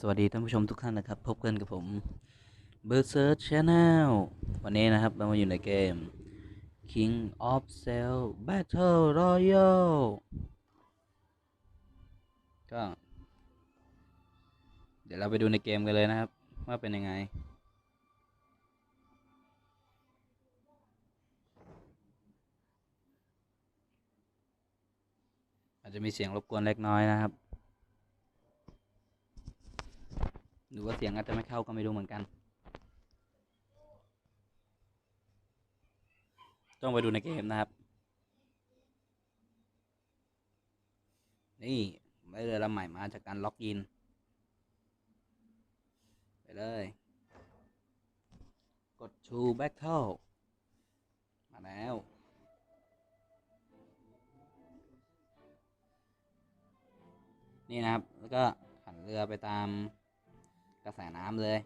สวัสดีท่านผู้ชมทุกท่านนะครับ พบกันกับผม b e r s e r c Channel วันนี้นะครับ เรามาอยู่ในเกม King of Cell Battle Royale ก็ เดี๋ยวเราไปดูในเกมกันเลยนะครับ ว่าเป็นยังไงอาจจะมีเสียงรบกวนเล็กน้อยนะครับ หรือว่าเสียงอาจจะไม่เข้าก็ไม่รู้เหมือนกัน ต้องไปดูในเกมนะครับ นี่ได้เรือลำใหม่มาจากการล็อกอิน ไปเลย กดชูแบ็คเทิลมาแล้วนี่นะครับ แล้วก็หันเรือไปตาม กระแสน้ำเลย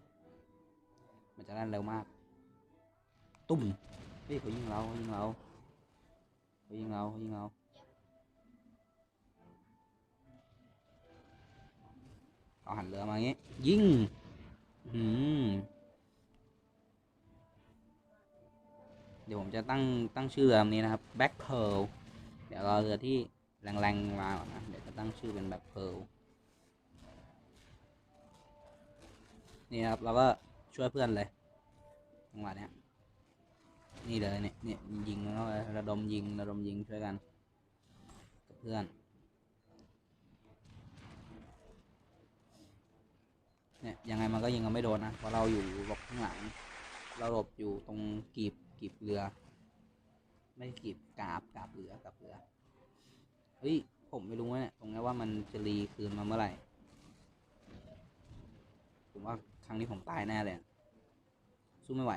มันจะแล่นเร็วมาก ตุ่มเฮ้ยเขายิงเราเขายิงเราเขายิงเราเขายิงเราเอาหันเรือมาอย่างงี้ ยิง อืมเดี๋ยวผมจะตั้งตั้งชื่อเรือนี้นะครับ Black Pearl เดี๋ยวรอเรือที่แรงๆมาก่อนนะ เดี๋ยวจะตั้งชื่อเป็น Black Pearl นี่ครับเราก็ช่วยเพื่อนเลยจังหวะเนี้ยนี่เลยเนี่ยเนี่ยยิงแล้วก็ระดมยิงระดมยิงช่วยกันกับเพื่อนเนี่ยยังไงมันก็ยิงกันไม่โดนนะเพราะเราอยู่หลบข้างหลังเราหลบอยู่ตรงกีบกีบเรือ ไม่กีบกาบกาบเรือกาบเรือเฮ้ยผมไม่รู้ว่าเนี่ยตรงนี้ว่ามันจะรีคืนมาเมื่อไหร่ผมว่า ครั้งนี้ผมตายแน่เลย สู้ไม่ไหว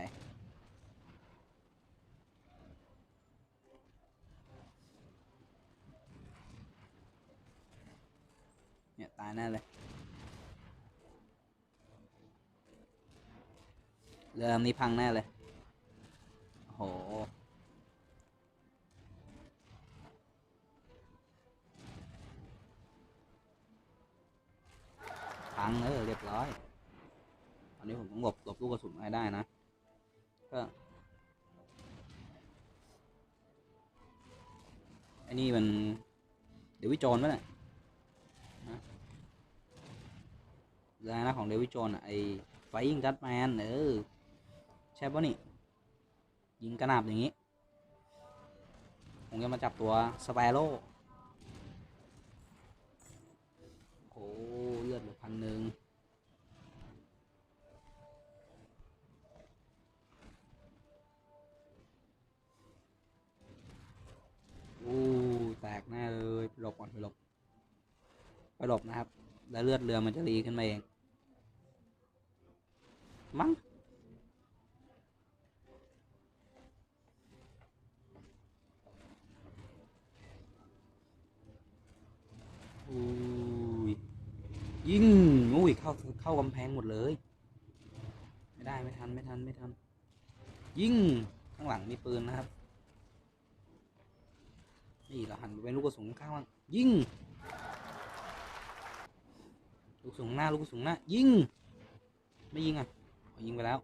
เนี่ย ตายแน่เลย เรือลำนี้พังแน่เลยโอ้โหพังเออเรียบร้อย อันนี้ผมต้องหลบหลบลูกกระสุนให้ได้นะ ก็ไอ้นี่มัน เดวิดโจนส์ปะเนี่ยนะรื่องนะของเดวิดโจนส์อะไอ้ไฟยิงดัตแมนเออใช่ปะนี่ ยิงกระหนาบอย่างนี้ ผมจะมาจับตัวสเปโร่ ไปหลบไปหลบ ไปหลบนะครับ แล้วเลือดเรือมันจะรีขึ้นมาเอง มั้งอุ้ยยิงอุ้ยเข้าเข้ากำแพงหมดเลย ไม่ได้ไม่ทันไม่ทันไม่ทันยิงข้างหลังมีปืนนะครับ นี่เราหันไปเป็นลูกกระสุนข้างล่างยิง ลูกกระสุนหน้า ลูกกระสุนหน้า ยิง ไม่ยิงอะยิงไปแล้ว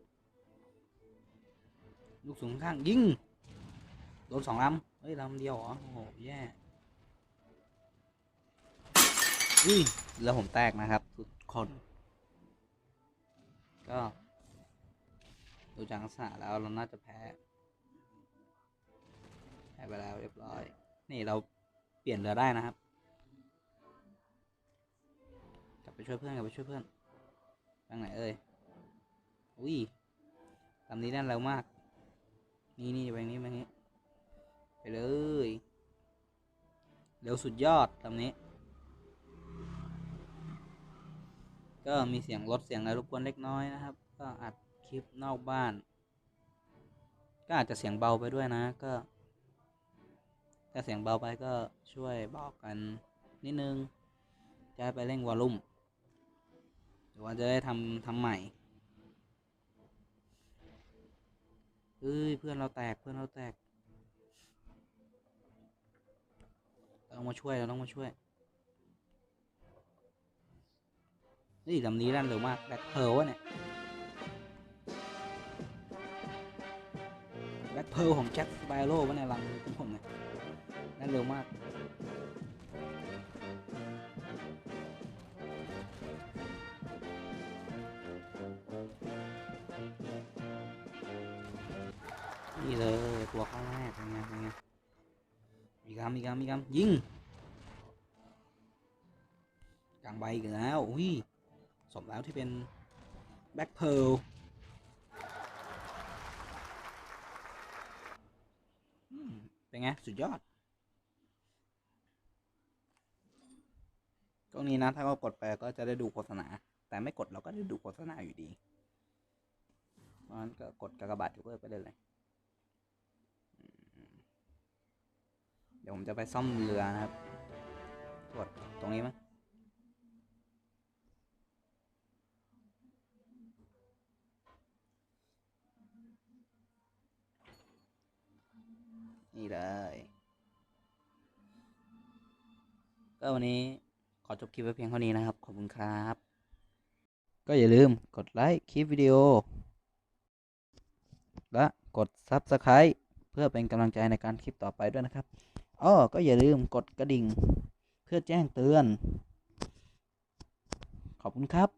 ลูกกระสุนข้างยิง โดนสองลำเฮ้ยลำเดียวเหรอ โอ้โห แย่อุ้ยแล้วผมแตกนะครับ ทุกคน ก็ดูจากลักษณะแล้วเราน่าจะแพ้แพ้ไปแล้วเรียบ นี่เราเปลี่ยนเรือได้นะครับ กลับไปช่วยเพื่อนกลับไปช่วยเพื่อนทางไหนเอ่ยอุ้ยลำนี้แน่นเร็วมาก นี่นี่ไปนี้ไปนี้ไปเลยเร็วสุดยอดลำนี้ ก็มีเสียงรถเสียงอะไรรบกวนเล็กน้อยนะครับ ก็อัดคลิปนอกบ้าน ก็อาจจะเสียงเบาไปด้วยนะก็ ถ้าเสียงเบาไปก็ช่วยบอกกันนิดนึง จะไปเร่งวอลลุ่มหรือว่าจะได้ทำทำใหม่เฮ้ยเพื่อนเราแตกเพื่อนเราแตกเราต้องมาช่วยเราต้องมาช่วยนี่ลำนี้แล่นเร็วมากแบ็คเพลวะเนี่ยแบ็คเพลของแจ็คสเปโร่วะเนี่ยลำของผมเนี่ย เร็วมาก นี่เลยตัวข้างแรกเป็นไงเป็นไงมีกำมีกำมีกำยิงกลางใบอีกันแล้วอุ้ยสมแล้วที่เป็นแบ็คเพลเป็นไง สุดยอด ตรงนี้นะถ้าเรากดไปก็จะได้ดูโฆษณา แต่ไม่กดเราก็ได้ดูโฆษณาอยู่ดีเพราะฉะนั้นก็กดกากบาทยกเลิกไปได้เลย เดี๋ยวผมจะไปซ่อมเรือนะครับ กดตรงนี้มั้ยนี่เลย ก็วันนี้ ขอจบคลิปไว้เพียงเท่านี้นะครับ ขอบคุณครับ ก็อย่าลืมกดไลค์คลิปวิดีโอ และกด Subscribe เพื่อเป็นกำลังใจในการคลิปต่อไปด้วยนะครับอ้อก็อย่าลืมกดกระดิ่ง เพื่อแจ้งเตือน ขอบคุณครับ